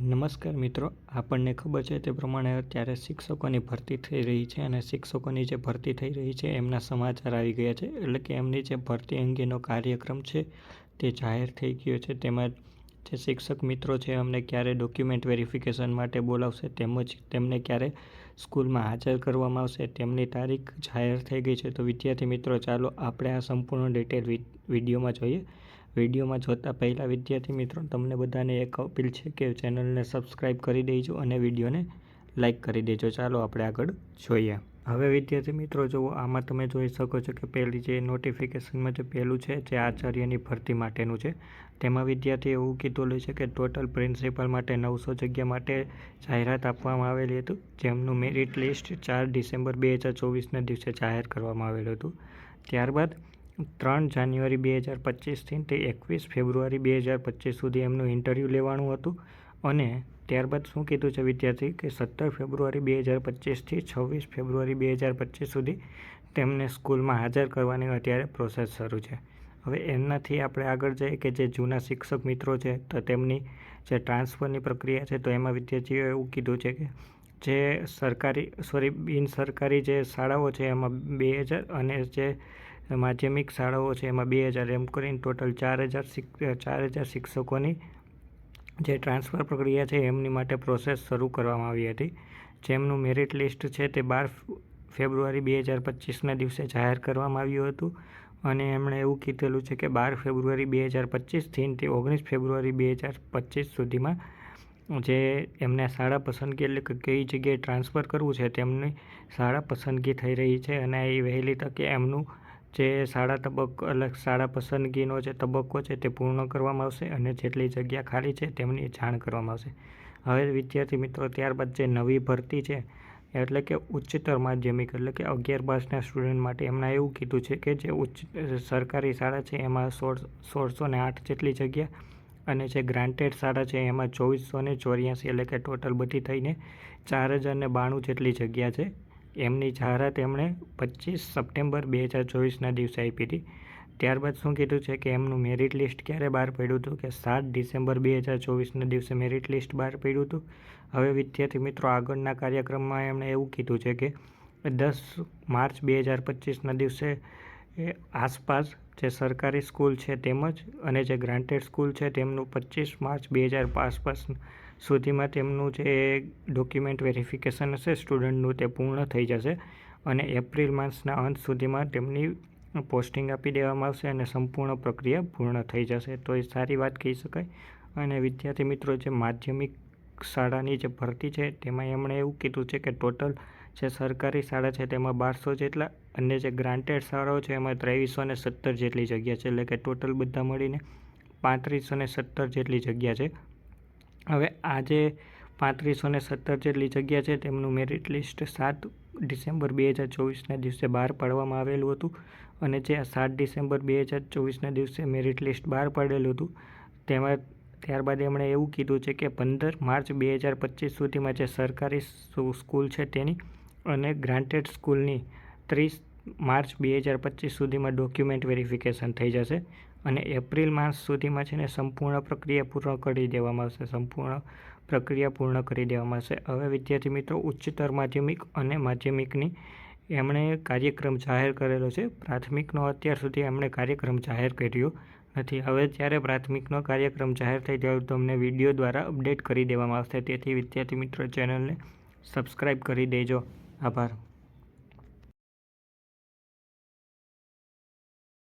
નમસ્કાર મિત્રો, આપણને ખબર છે તે પ્રમાણે અત્યારે શિક્ષકોની ભરતી થઈ રહી છે અને શિક્ષકોની જે ભરતી થઈ રહી છે એમના સમાચાર આવી ગયા છે. એટલે કે એમની જે ભરતી અંગેનો કાર્યક્રમ છે તે જાહેર થઈ ગયો છે. તેમજ જે શિક્ષક મિત્રો છે અમને ક્યારે ડોક્યુમેન્ટ વેરિફિકેશન માટે બોલાવશે તેમજ તેમને ક્યારે સ્કૂલમાં હાજર કરવામાં આવશે તેમની તારીખ જાહેર થઈ ગઈ છે. તો વિદ્યાર્થી મિત્રો, ચાલો આપણે આ સંપૂર્ણ ડિટેલ વિડીયોમાં જોઈએ. વિડીયોમાં જોતા પહેલાં વિદ્યાર્થી મિત્રો, તમને બધાને એક અપીલ છે કે ચેનલને સબસ્ક્રાઈબ કરી દેજો અને વિડીયોને લાઇક કરી દેજો. ચાલો આપણે આગળ જોઈએ. હવે વિદ્યાર્થી મિત્રો, જુઓ, આમાં તમે જોઈ શકો છો કે પહેલી જે નોટિફિકેશનમાં જે પહેલું છે, જે આચાર્યની ભરતી માટેનું છે, તેમાં વિદ્યાર્થી એવું કીધેલું છે કે ટોટલ પ્રિન્સિપલ માટે નવસો જગ્યા માટે જાહેરાત આપવામાં આવેલી હતું, જેમનું મેરિટ લિસ્ટ ચાર ડિસેમ્બર બે હજાર ચોવીસના દિવસે જાહેર કરવામાં આવેલું હતું. ત્યારબાદ ત્રણ જાન્યુઆરી બે હજાર પચીસથી તે એકવીસ ફેબ્રુઆરી બે હજાર પચીસ સુધી એમનું ઇન્ટરવ્યૂ લેવાનું હતું. અને ત્યારબાદ શું કીધું છે વિદ્યાર્થી? કે સત્તર ફેબ્રુઆરી બે હજાર પચીસથી છવ્વીસ ફેબ્રુઆરી બે હજાર પચીસ સુધી તેમને સ્કૂલમાં હાજર કરવાની અત્યારે પ્રોસેસ શરૂ છે. હવે એમનાથી આપણે આગળ જઈએ કે જે જૂના શિક્ષક મિત્રો છે, તો તેમની જે ટ્રાન્સફરની પ્રક્રિયા છે, તો એમાં વિદ્યાર્થીઓએ એવું કીધું છે કે જે સરકારી, સોરી બિન સરકારી જે શાળાઓ છે, એમાં બે હજાર અને જે માધ્યમિક શાળાઓ છે, એમાં બે હજાર એમ કરીને ટોટલ ચાર હજાર ચાર હજાર શિક્ષકોની જે ટ્રાન્સફર પ્રક્રિયા છે, એમની માટે પ્રોસેસ શરૂ કરવામાં આવી હતી. જેમનું મેરિટ લિસ્ટ છે, તે બાર ફેબ્રુઆરી બે હજાર પચીસના દિવસે જાહેર કરવામાં આવ્યું હતું. અને એમણે એવું કીધેલું છે કે બાર ફેબ્રુઆરી બે હજાર પચીસથી તે ઓગણીસ ફેબ્રુઆરી બે હજાર પચીસ સુધીમાં જે એમને શાળા પસંદગી એટલે કે કઈ જગ્યાએ ટ્રાન્સફર કરવું છે, તેમની શાળા પસંદગી થઈ રહી છે. અને એ વહેલી તકે એમનું જે શાળા તબક્કો એટલે શાળા પસંદગીનો જે તબક્કો છે તે પૂર્ણ કરવામાં આવશે અને જેટલી જગ્યા ખાલી છે તેમની જાણ કરવામાં આવશે. હવે વિદ્યાર્થી મિત્રો, ત્યારબાદ જે નવી ભરતી છે, એટલે કે ઉચ્ચતર માધ્યમિક, એટલે કે અગિયાર બારના સ્ટુડન્ટ માટે એમણે એવું કીધું છે કે જે ઉચ્ચ, સરકારી શાળા છે એમાં સોળ, સોળસો ને આઠ જેટલી જગ્યા અને જે ગ્રાન્ટેડ શાળા છે એમાં ચોવીસો ને ચોર્યાસી, એટલે કે ટોટલ બધી થઈને ચાર હજાર બાણું જેટલી જગ્યા છે. એમની જાહેરાત એમણે પચીસ સપ્ટેમ્બર બે હજાર ચોવીસના દિવસે આપી હતી. ત્યારબાદ શું કીધું છે કે એમનું મેરિટ લિસ્ટ ક્યારે બહાર પડ્યું હતું? કે સાત ડિસેમ્બર બે હજાર ચોવીસના દિવસે મેરિટ લિસ્ટ બહાર પડ્યું હતું? હવે વિદ્યાર્થી મિત્રો, આગળના કાર્યક્રમમાં એમણે એવું કીધું છે કે દસ માર્ચ બે હજાર પચીસના દિવસે આસપાસ જે સરકારી સ્કૂલ છે તેમજ અને જે ગ્રાન્ટેડ સ્કૂલ છે તેમનું પચીસ માર્ચ બે હજાર આસપાસ સુધીમાં તેમનું જે ડોક્યુમેન્ટ વેરિફિકેશન હશે સ્ટુડન્ટનું તે પૂર્ણ થઈ જશે અને એપ્રિલ માસના અંત સુધીમાં તેમની પોસ્ટિંગ આપી દેવામાં આવશે અને સંપૂર્ણ પ્રક્રિયા પૂર્ણ થઈ જશે. તો એ સારી વાત કહી શકાય. અને વિદ્યાર્થી મિત્રો, જે માધ્યમિક શાળાની જે ભરતી છે, તેમાં એમણે એવું કીધું છે કે ટોટલ જે સરકારી શાળા છે તેમાં બારસો જેટલા અને જે ગ્રાન્ટેડ શાળાઓ છે એમાં ત્રેવીસો ને સત્તર જેટલી જગ્યા છે. એટલે કે ટોટલ બધા મળીને પાંત્રીસો ને સત્તર જેટલી જગ્યા છે. હવે આજે પાંત્રીસો ને સત્તર જેટલી જગ્યા છે તેમનું મેરિટ લિસ્ટ સાત ડિસેમ્બર બે હજાર ચોવીસના દિવસે બહાર પાડવામાં આવેલું હતું. અને જે સાત ડિસેમ્બર બે હજાર ચોવીસના દિવસે મેરિટ લિસ્ટ બહાર પાડેલું હતું, તેમાં ત્યારબાદ એમણે એવું કીધું છે કે પંદર માર્ચ બે હજાર પચીસ સુધીમાં જે સરકારી સ્કૂલ છે તેની અને ગ્રાન્ટેડ સ્કૂલની ત્રીસ માર્ચ બે હજાર પચીસ સુધીમાં ડોક્યુમેન્ટ વેરિફિકેશન થઈ જશે અને એપ્રિલ માસ સુધીમાં છે ને સંપૂર્ણ પ્રક્રિયા પૂર્ણ કરી દેવામાં આવશે, સંપૂર્ણ પ્રક્રિયા પૂર્ણ કરી દેવામાં આવશે. હવે વિદ્યાર્થી મિત્રો, ઉચ્ચતર માધ્યમિક અને માધ્યમિકની એમણે કાર્યક્રમ જાહેર કરેલો છે. પ્રાથમિકનો અત્યાર સુધી એમણે કાર્યક્રમ જાહેર કર્યો નથી. હવે જ્યારે પ્રાથમિકનો કાર્યક્રમ જાહેર થઈ ત્યારે તમને વીડિયો દ્વારા અપડેટ કરી દેવામાં આવશે. તેથી વિદ્યાર્થી મિત્રો, ચેનલને સબસ્ક્રાઈબ કરી દેજો. આભાર.